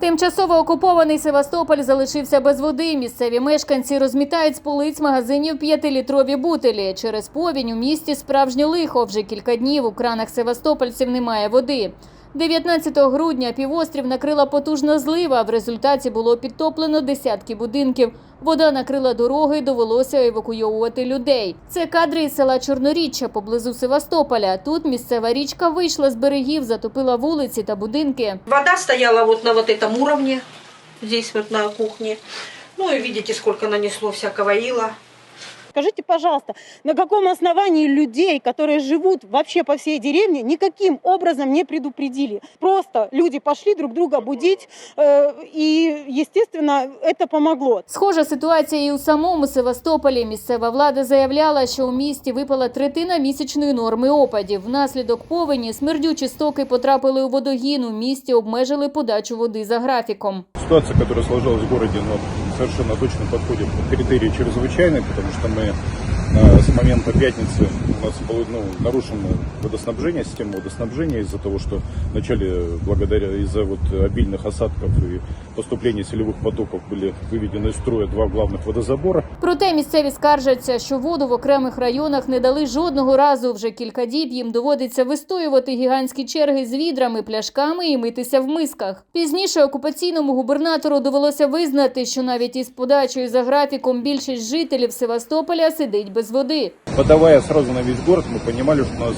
Тимчасово окупований Севастополь залишився без води. Місцеві мешканці розмітають з полиць магазинів п'ятилітрові бутилі. Через повінь у місті справжнє лихо. Вже кілька днів у кранах севастопольців немає води. 19 грудня півострів накрила потужна злива. В результаті було підтоплено десятки будинків. Вода накрила дороги, довелося евакуйовувати людей. Це кадри із села Чорноріччя поблизу Севастополя. Тут місцева річка вийшла з берегів, затопила вулиці та будинки. Вода стояла вот на вот этом уровне, на кухне. Ну и видите, сколько нанесло всякого ила. Скажите, пожалуйста, на каком основании людей, которые живут вообще по всей деревне, никаким образом не предупредили? Просто люди пошли друг друга будить, э, и, естественно, это помогло. Схожа ситуація і у самому Севастополі. Місцева влада заявляла, що у місті випала третина місячної норми опадів. Внаслідок повені смердючі стоки потрапили у водогін. У місті обмежили подачу води за графіком. Ситуация, которая сложилась в городе, но совершенно точно подходит под критерии чрезвычайной, потому что мы э, с момента пятницы у нас было ну, нарушено водоснабжение, система водоснабжения из-за того, что вначале благодаря из-за вот обильных осадков и поступления селевых потоков были выведены из строя два главных водозабора. Проте місцеві скаржаться, що воду в окремих районах не дали жодного разу. Вже кілька діб їм доводиться вистоювати гігантські черги з відрами, пляшками і митися в мисках. Пізніше окупаційному губернатору довелося визнати, що навіть із подачею за графіком більшість жителів Севастополя сидить без води. Подавая сразу на весь город, мы понимали, что у нас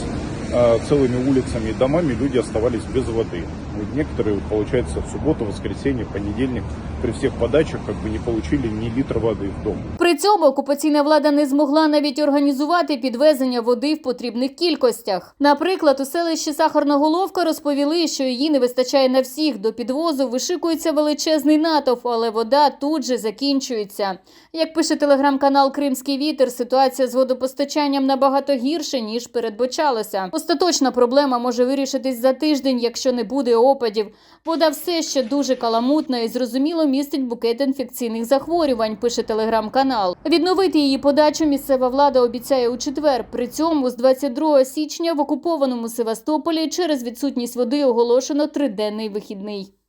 э, целыми улицами и домами люди оставались без воды. Вот некоторые, вот, получается, в субботу, воскресенье, понедельник при всех подачах как бы не получили ни литра воды в дом. При цьому окупаційна влада не змогла навіть організувати підвезення води в потрібних кількостях. Наприклад, у селищі Сахарноголовка розповіли, що її не вистачає на всіх. До підвозу вишикується величезний натовп, але вода тут же закінчується. Як пише телеграм-канал Кримський вітер, ситуація з водопостачанням набагато гірше ніж передбачалося. Остаточна проблема може вирішитись за тиждень, якщо не буде опадів. Вода все ще дуже каламутна і зрозуміло містить букет інфекційних захворювань. Пише телеграм-канал. Відновити її подачу місцева влада обіцяє у четвер. При цьому з 22 січня в окупованому Севастополі через відсутність води оголошено триденний вихідний.